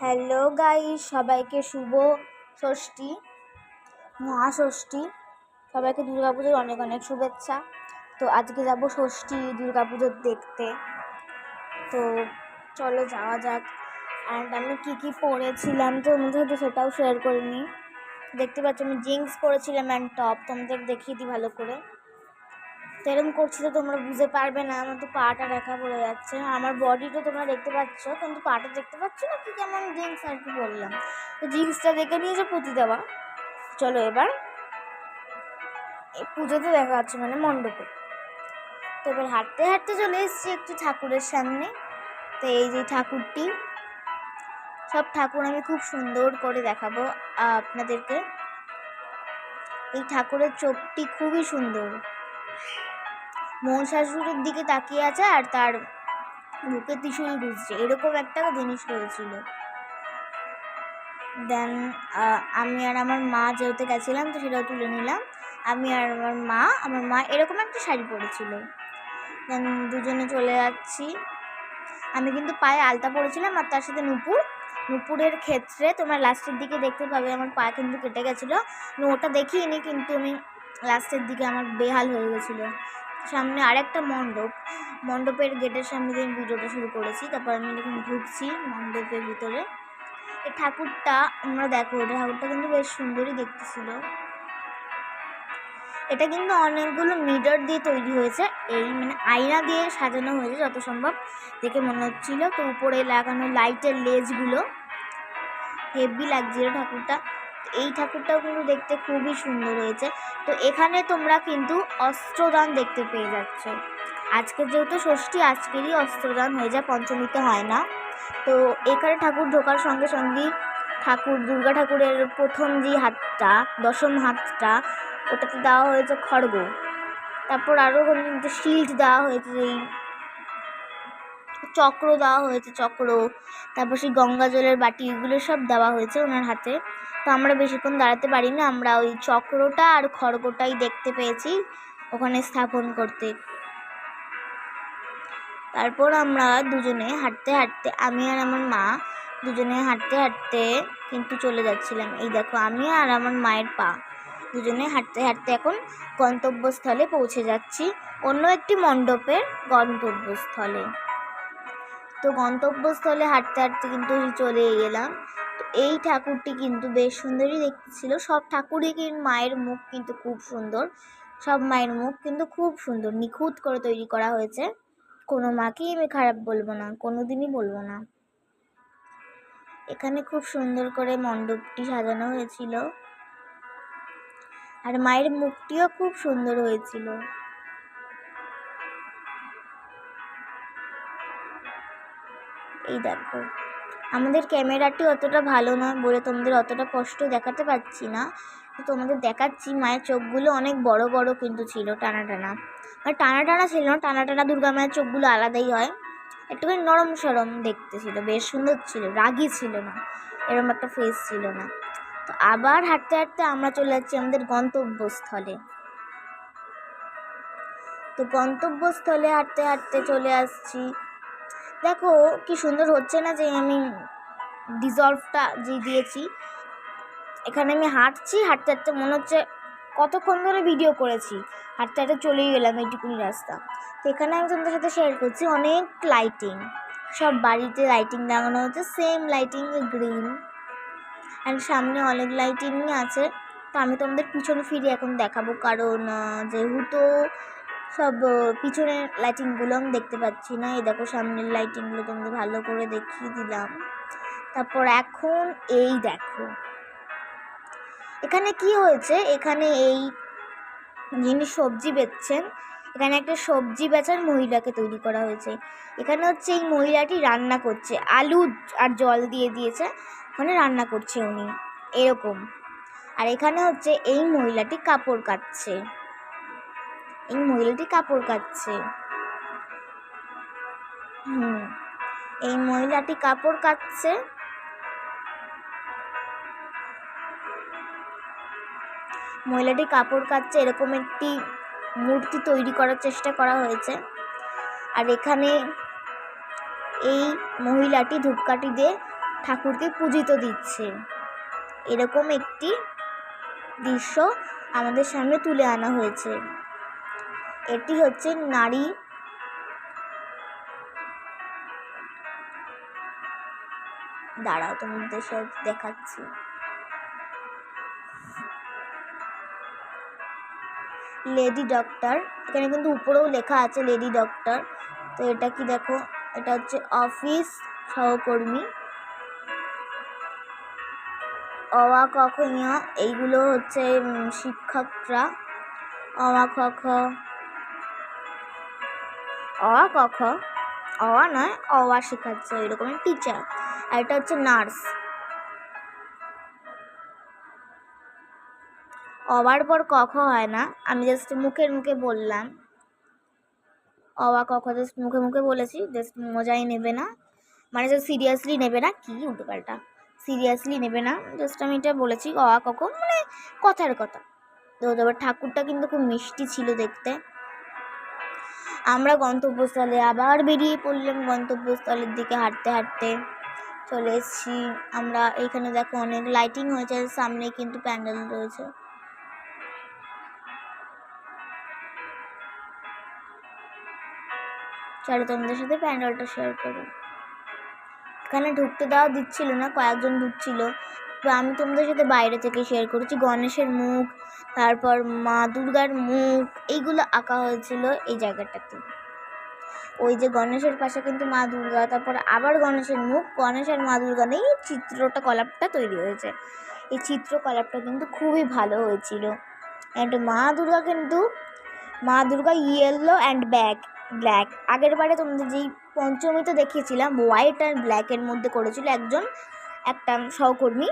Hello guy সবাইকে শুভ ষষ্ঠী, মহাষষ্ঠী। সবাইকে পুজোর অনেক অনেক শুভেচ্ছা। তো আজকে যাব ষষ্ঠী পুজোর দেখতে। তো চলো যাওয়া যাক। অ্যান্ড আমি কী কী পরেছিলাম তো মধ্যে হয়তো সেটাও শেয়ার করিনি দেখতে পাচ্ছ আমি জিন্স পরেছিলাম অ্যান্ড টপ তোমাদের দেখিয়ে দিই ভালো করে। তো করছি তো তোমরা বুঝতে পারবে না, আমার তো পাটা দেখা পড়ে যাচ্ছে। আমার বডিটা তোমরা দেখতে পাচ্ছ, কিন্তু পাটা দেখতে পাচ্ছ না কি কেমন জিন্স আর কি বললাম। তো জিন্সটা দেখে নিয়েছে পুঁতি দেওয়া। চলো এবার পুজোতে দেখা যাচ্ছে মানে মণ্ডপে। তো এবার হাঁটতে হাঁটতে চলে এসেছি একটু ঠাকুরের সামনে। তো এই যে ঠাকুরটি, সব ঠাকুর আমি খুব সুন্দর করে দেখাবো আপনাদেরকে। এই ঠাকুরের চোখটি খুবই সুন্দর। মহিষাসুরের দিকে তাকিয়ে আছে আর তার বুকে ত্রিশূল ঘুরছে। এরকম একটা জিনিস হয়েছিল। দেন আমি আর আমার মা যেহেতু গেছিলাম, তো সেটাও তুলে নিলাম। আমি আর আমার মা আমার মা এরকম একটা শাড়ি পরেছিল। দেন, দুজনে চলে যাচ্ছি। আমি কিন্তু পায়ে আলতা পরেছিলাম আর তার সাথে নুপুর। নুপুরের ক্ষেত্রে তোমরা লাস্টের দিকে দেখতে পাবে, আমার পা কিন্তু কেটে গেছিল। ওটা দেখিনি, কিন্তু আমি লাস্টের দিকে আমার বেহাল হয়ে গেছিল। সামনে আরেকটা মণ্ডপ। মণ্ডপের গেটের সামনে দিয়ে ভিডিওটা শুরু করেছি। তারপর আমি যখন ঢুকছি মণ্ডপের ভিতরে। এই ঠাকুরটা, আমরা দেখো এটা ঠাকুরটা কিন্তু বেশ সুন্দরই দেখতেছিল। এটা কিন্তু অনেকগুলো মিটার দিয়ে তৈরি হয়েছে। এই মানে আয়না দিয়ে সাজানো হয়েছে যত সম্ভব, দেখে মনে হচ্ছিল। তো উপরে লাগানো লাইটের লেজগুলো, হেভি লাগছিল ঠাকুরটা। এই ঠাকুরটাও কিন্তু দেখতে খুবই সুন্দর হয়েছে। তো এখানে তোমরা কিন্তু অস্ত্রদান দেখতে পেয়ে যাচ্ছ। আজকে যেহেতু ষষ্ঠী, আজকেরই অস্ত্রদান হয়ে যায়, পঞ্চমীতে হয় না। তো এখানে ঠাকুর ঢোকার সঙ্গে সঙ্গেই ঠাকুর, দুর্গা ঠাকুরের প্রথম যে হাতটা, দশম হাতটা, ওটাতে দেওয়া হয়েছে খড়গ। তারপর আরও শিল্ড দেওয়া হয়েছে এই চক্র দেওয়া হয়েছে, চক্র। তারপর সেই গঙ্গা জলের বাটি এগুলো সব দেওয়া হয়েছে ওনার হাতে। তো আমরা বেশিক্ষণ দাঁড়াতে পারি না আমরা ওই চক্রটা আর খড়গোটাই দেখতে পেয়েছি ওখানে স্থাপন করতে। তারপর আমরা দুজনে হাঁটতে হাঁটতে, আমি আর আমার মা দুজনে হাঁটতে হাঁটতে কিন্তু চলে যাচ্ছিলাম। এই দেখো, আমি আর আমার মায়ের পা দুজনে হাঁটতে হাঁটতে এখন গন্তব্যস্থলে পৌঁছে যাচ্ছি। অন্য একটি মণ্ডপের গন্তব্যস্থলে। তো গন্তব্যস্থলে হাঁটতে হাঁটতে কিন্তু চলে এলাম তো এই ঠাকুরটি কিন্তু বেশ সুন্দরই দেখতেছিল। সব ঠাকুরই কিন্তু মায়ের মুখ কিন্তু খুব সুন্দর। সব মায়ের মুখ কিন্তু খুব সুন্দর। নিখুঁত করে তৈরি করা হয়েছে। কোনো মাকেই আমি খারাপ বলব না কোনো দিনই বলব না। এখানে খুব সুন্দর করে মণ্ডপটি সাজানো হয়েছিল। আর মায়ের মুখটিও খুব সুন্দর হয়েছিল। এই দেখো। আমাদের ক্যামেরাটি অতটা ভালো নয় বলে তোমাদের অতটা কষ্ট দেখাতে পারছি না। তোমাদের দেখাচ্ছি, মায়ের চোখগুলো অনেক বড় বড় কিন্তু ছিল টানা টানা। আর টানা টানা ছিল না, টানা টানা দুর্গা মায়ের চোখগুলো আলাদাই হয়। একটুখানি নরম সরম দেখতে ছিল, বেশ সুন্দর ছিল, রাগি ছিল না এরকম একটা ফেস ছিল না। তো আবার হাঁটতে হাঁটতে আমরা চলে যাচ্ছি আমাদের গন্তব্যস্থলে। তো গন্তব্যস্থলে হাঁটতে হাঁটতে চলে আসছি। দেখো, কি সুন্দর হচ্ছে না যে আমি ডিজলভটা যে দিয়েছি? এখানে আমি হাঁটছি, হাঁটতে হাঁটতে মনে হচ্ছে কতক্ষণ ধরে ভিডিও করেছি। হাঁটতে হাঁটতে চলেই গেলাম এইটুকুনি রাস্তা। তো এখানে আমি তোমাদের সাথে শেয়ার করছি অনেক লাইটিং সব বাড়িতে লাইটিং লাগানো হচ্ছে সেম লাইটিং গ্রিন অ্যান্ড সামনে অনেক লাইটিংই আছে। তো আমি তোমাদের পিছনে ফিরে এখন দেখাবো। কারণ যেহেতু সব পিছনের লাইটিংগুলো আমি দেখতে পাচ্ছি না। এই দেখো, সামনের লাইটিংগুলো তোমাদের ভালো করে দেখিয়ে দিলাম। তারপর এখন এই দেখো। এখানে কি হয়েছে? এখানে এই যিনি সবজি বেচছেন, এখানে একটা সবজি বেচার মহিলাকে তৈরি করা হয়েছে। এখানে হচ্ছে এই মহিলাটি রান্না করছে। আলু আর জল দিয়ে দিয়েছে, ওখানে রান্না করছে উনি। এরকম। আর এখানে হচ্ছে এই মহিলাটি কাপড় কাচ্ছে এই মহিলাটি কাপড় কাচ্ছে হুম, এই মহিলাটি কাপড় কাচ্ছে মহিলাটি কাপড় কাচ্ছে এরকম একটি মূর্তি তৈরি করার চেষ্টা করা হয়েছে। আর এখানে এই মহিলাটি ধূপকাঠি দিয়ে ঠাকুরকে পূজিত দিচ্ছে। এরকম একটি দৃশ্য আমাদের সামনে তুলে আনা হয়েছে। এটি হচ্ছে নারী দাঁড়াও, তোমাদের সাথে দেখাচ্ছি। লেডি ডক্টর, এখানে কিন্তু উপরেও লেখা আছে লেডি ডক্টর। তো এটা কি দেখো? এটা হচ্ছে অফিস সহকর্মী। অওয়া ক খ ইয়া এইগুলো হচ্ছে শিক্ষকরা। অওয়া ক অওয়া ক, খ। অওয়া নয় অওয়া শেখাচ্ছে এরকমের টিচার আর এটা হচ্ছে নার্স অবার পর কখ হয় না, আমি জাস্ট মুখের মুখে বললাম। অবা কখ জাস্ট মুখে মুখে বলেছি জাস্ট মজাই নেবে না। মানে জাস্ট সিরিয়াসলি নেবে না, কি উল্টোপাল্টা। সিরিয়াসলি নেবে না জাস্ট আমি এটা বলেছি অয়া কক মানে কথার কথা। তো ঠাকুরটা কিন্তু খুব মিষ্টি ছিল দেখতে। আমরা গন্তব্যস্থলে আবার বেরিয়ে পড়লাম, গন্তব্যস্থলের দিকে হাঁটতে হাঁটতে চলে এসেছি। আমরা এখানে দেখো অনেক লাইটিং হয়েছে, সামনে কিন্তু প্যান্ডেল রয়েছে। চলো তোমাদের সাথে প্যান্ডেলটা শেয়ার করি। এখানে ঢুকতে দেওয়া দিচ্ছিল না, কয়েকজন ঢুকছিল। তো আমি তোমাদের সাথে বাইরে থেকে শেয়ার করেছি। গণেশের মুখ, তারপর মা দুর্গার মুখ, এইগুলো আঁকা হয়েছিল এই জায়গাটাতে। ওই যে গণেশের পাশে কিন্তু মা দুর্গা, তারপর আবার গণেশের মুখ, গণেশ আর মা দুর্গা নেই চিত্রটা, কলাপটা তৈরি হয়েছে। এই চিত্রকলাপটা কিন্তু খুবই ভালো হয়েছিল। অ্যান্ড মা দুর্গা কিন্তু, মা Durga yellow and back black আগের বারে তোমাদের যেই পঞ্চমীতে দেখিয়েছিলাম হোয়াইট আর ব্ল্যাকের মধ্যে করেছিল একজন, একটা সহকর্মী।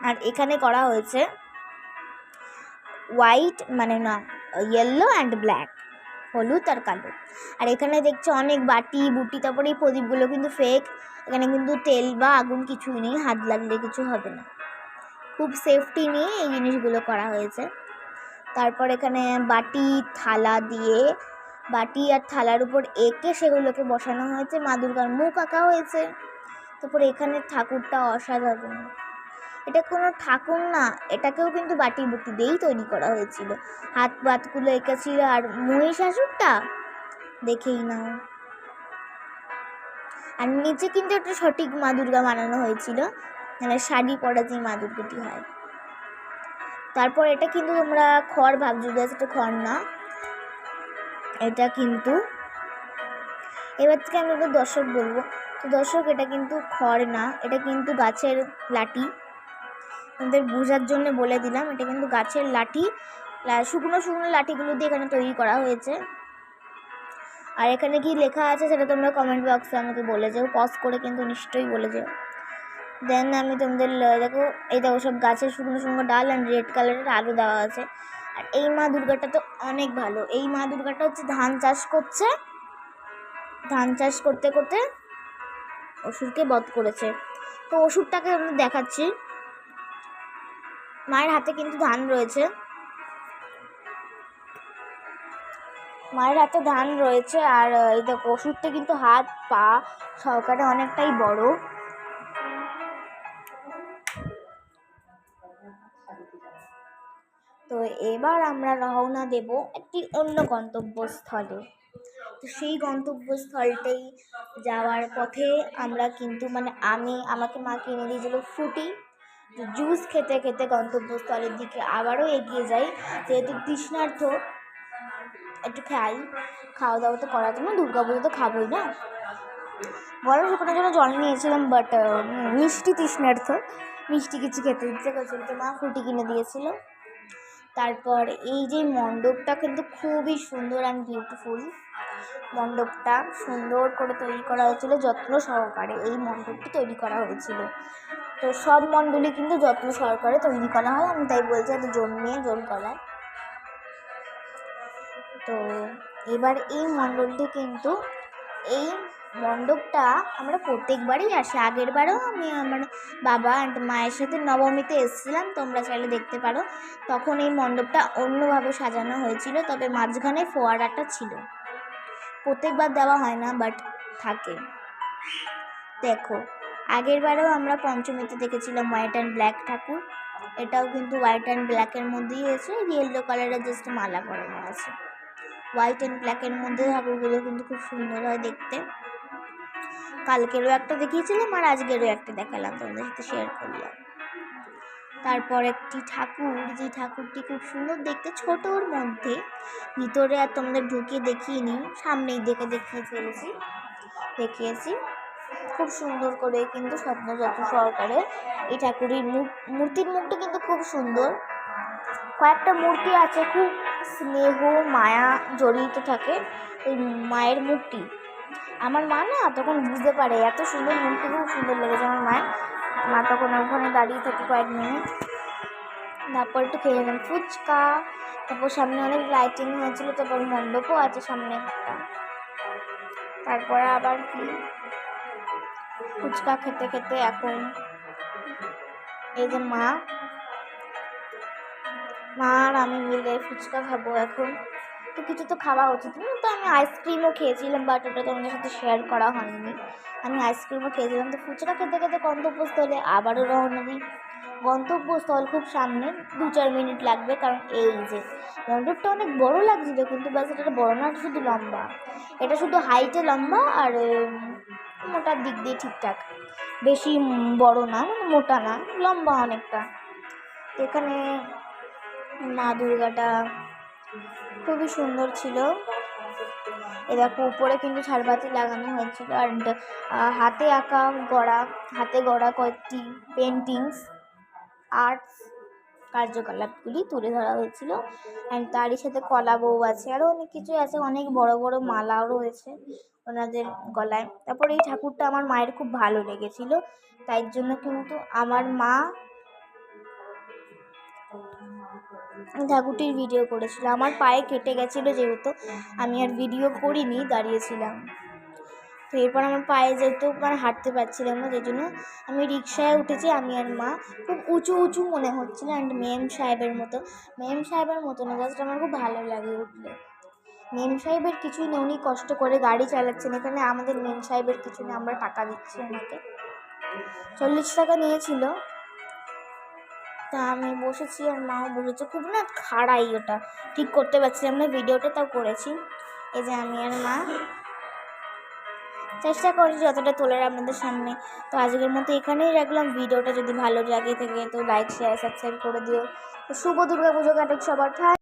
আর এখানে করা হয়েছে হোয়াইট মানে না ইয়েলো অ্যান্ড ব্ল্যাক হলুদ আর কালো। আর এখানে দেখছ অনেক বাটি, বুটি, তারপরে এই প্রদীপগুলো কিন্তু ফেক এখানে কিন্তু তেল বা আগুন কিছুই নেই, হাত লাগলে কিছু হবে না। খুব সেফটি নিয়ে এই জিনিসগুলো করা হয়েছে। তারপর এখানে বাটি, থালা দিয়ে, বাটি আর থালার উপর এঁকে সেগুলোকে বসানো হয়েছে, মা দুর্গার মুখ আঁকা হয়েছে। তারপর এখানে ঠাকুরটা অসাধারণ। এটা কোনো ঠাকুর না, এটাকেও কিন্তু বাটি বুটি দিয়েই তৈরি করা হয়েছিল। হাত পাতগুলো এঁকেছিল, আর মহিষাসুরটা দেখেই নাও। আর নিচে কিন্তু একটা সঠিক মা দুর্গা বানানো হয়েছিল মানে শাড়ি পরা যে মা দুর্গাটি হয়। তারপর এটা কিন্তু তোমরা খড় ভাবছ যে এটা খড় না। এটা কিন্তু এবার থেকে আমি ওদের দর্শক বলব। তো দর্শক, এটা কিন্তু খড় না, এটা কিন্তু গাছের লাঠি। তোমাদের বোঝার জন্য বলে দিলাম। এটা কিন্তু গাছের লাঠি। শুকনো শুকনো লাঠিগুলো দিয়ে এখানে তৈরি করা হয়েছে। আর এখানে কি লেখা আছে সেটা তোমরা কমেন্ট বক্সে আমাকে বলে যাও। পজ করে কিন্তু নিশ্চয়ই বলে যাও। দেন আমি তোমাদের দেখো, এই দেখো সব গাছের শুকনো শুকনো ডাল অ্যান্ড রেড কালারের আলু দেওয়া আছে। আর এই মা দুর্গাটা তো অনেক ভালো। এই মা দুর্গাটা হচ্ছে ধান চাষ করছে। ধান চাষ করতে করতে অসুরকে বধ করেছে। তো অসুরটাকে আমি দেখাচ্ছি। মায়ের হাতে কিন্তু ধান রয়েছে। মায়ের হাতে ধান রয়েছে আর এই দেখো, ওষুধটা কিন্তু হাত, পা সহকারে অনেকটাই বড়। তো এবার আমরা রওনা দেব একটি অন্য গন্তব্যস্থলে। তো সেই গন্তব্যস্থলটাই যাওয়ার পথে আমরা কিন্তু মানে আমি, আমাকে মা কিনে দিয়েছিল ফ্রুটি জুস খেতে খেতে গন্তব্যস্থলের দিকে আবারও এগিয়ে যাই, যেহেতু তৃষ্ণার্থ একটু খাই খাওয়া দাওয়া তো করার জন্য দুর্গা পুজো তো খাবোই না। বড় শুকনোর জন্য জল নিয়েছিলাম বাট মিষ্টি তৃষ্ণার্থ, মিষ্টি কিছু খেতে ইচ্ছে করছিল, তো মা ফুটি কিনে দিয়েছিল। তারপর এই যে মণ্ডপটা কিন্তু খুবই সুন্দর অ্যান্ড বিউটিফুল মণ্ডপটা। সুন্দর করে তৈরি করা হয়েছিল যত্ন সহকারে। এই মণ্ডপটি তৈরি করা হয়েছিল। তো সব মণ্ডলী কিন্তু যত্ন সহকারে তৈরি করা হয়। আমি তাই বলছি এত জোর নিয়ে জোর গলায়। তো এবার এই মণ্ডলটি কিন্তু এই মণ্ডপটা আমরা প্রত্যেকবারই আসি। আগের বারেও আমি আমার বাবা অ্যান্ড মায়ের সাথে নবমীতে এসেছিলাম, তোমরা চাইলে দেখতে পারো। তখন এই মণ্ডপটা অন্যভাবে সাজানো হয়েছিল, তবে মাঝখানে ফোয়ারাটা ছিল। প্রত্যেকবার দেওয়া হয় না বাট থাকে। দেখো আগের বারেও আমরা পঞ্চমীতে দেখেছিলাম হোয়াইট অ্যান্ড ব্ল্যাক ঠাকুর। এটাও কিন্তু হোয়াইট অ্যান্ড ব্ল্যাকের মধ্যেই হয়েছে ইয়েলো কালারের জাস্ট মালা পরানো আছে। হোয়াইট অ্যান্ড ব্ল্যাকের মধ্যে ঠাকুরগুলো কিন্তু খুব সুন্দর হয় দেখতে। কালকেরও একটা দেখিয়েছিলাম আর আজকেরও একটা দেখালাম তোমাদের সাথে শেয়ার করলাম। তারপর একটি ঠাকুর, যে ঠাকুরটি খুব সুন্দর দেখতে ছোটোর মধ্যে। ভিতরে আর তোমাদের ঢুকিয়ে দেখিয়ে নিই সামনেই দেখে দেখিয়ে ফেলেছি, দেখিয়েছি। খুব সুন্দর করে কিন্তু স্বপ্নযত্ন সহকারে এই ঠাকুরের মূর্তির মুখটা কিন্তু খুব সুন্দর। কয়েকটা মূর্তি আছে, খুব স্নেহ, মায়া জড়িত থাকে ওই মায়ের মুখটি আমার মা না তখন বুঝতে পারে, এত সুন্দর মূর্তি, খুব সুন্দর লেগেছে আমার মায়ের। মা তখন ওখানে দাঁড়িয়ে থাকি কয়েক মিনিট। তারপর একটু খেয়ে নিলাম। ফুচকা, তারপর সামনে অনেক লাইটিং হয়েছিল, তারপর মণ্ডপও আছে সামনে একটা। তারপরে আবার কি? ফুচকা খেতে খেতে এখন এই যে মা। মা আর আমি মিলে ফুচকা খাব এখন। তো কিছু তো খাওয়া উচিত না। তো আমি আইসক্রিমও খেয়েছিলাম বাট ওটা তোমাদের সাথে শেয়ার করা হয়নি। আমি আইসক্রিমও খেয়েছিলাম। তো ফুচকা খেতে খেতে গন্তব্যস্থলে আবারও রওনা দিই। গন্তব্যস্থল খুব সামনে, দু চার মিনিট লাগবে, কারণ এই যে মণ্ডপটা অনেক বড় লাগছিল, কিন্তু বাস এটা বড় না শুধু লম্বা। এটা শুধু হাইটে লম্বা আর মোটার দিক দিয়ে ঠিকঠাক। বেশি বড় না মানে মোটা না, লম্বা অনেকটা। এখানে মা দুর্গাটা খুবই সুন্দর ছিল। এ দেখো, উপরে কিন্তু ঝাড়বাতি লাগানো হয়েছিল। আর হাতে আঁকা গড়া, হাতে গড়া কয়েকটি পেন্টিংস আর্টস কার্যকলাপগুলি তুলে ধরা হয়েছিল। অ্যান্ড তারই সাথে কলা বউ আছে। আরও অনেক কিছুই আছে। অনেক বড় বড় মালাও রয়েছে ওনাদের গলায়। তারপরে এই ঠাকুরটা আমার মায়ের খুব ভালো লেগেছিল। তাই জন্য কিন্তু আমার মা ঠাকুরটির ভিডিও করেছিল। আমার পায়ে কেটে গেছিল যেহেতু, আমি আর ভিডিও করিনি, দাঁড়িয়েছিলাম। তো এরপর আমার পায়ে যেহেতু মানে হাঁটতে পারছিলাম না যে জন্য আমি রিক্সায় উঠেছি, আমি আর মা খুব উঁচু উঁচু মনে হচ্ছিল অ্যান্ড মেম সাহেবের মতো। মেম সাহেবের মতো না জাস্ট আমার খুব ভালো লাগে উঠলে। মেম সাহেবের কিছুই নেই উনি কষ্ট করে গাড়ি চালাচ্ছেন, এখানে আমাদের মেম সাহেবের কিছু নেই আমরা টাকা দিচ্ছি ওনাকে। চল্লিশ টাকা নিয়েছিল। তা আমি বসেছি আর মাও বসেছে। খুব না খাড়াই ওটা। ঠিক করতে পারছিলাম না, ভিডিওটা তাও করেছি। এই যে আমি আর মা। চেষ্টা করছি যতটা তোলার আপনাদের সামনে। তো আজকের মতো এখানেই রাখলাম। ভিডিওটা যদি ভালো লাগে থেকে তো লাইক শেয়ার সাবস্ক্রাইব করে দিও। শুভ দুর্গা পুজো কাটুক সবার।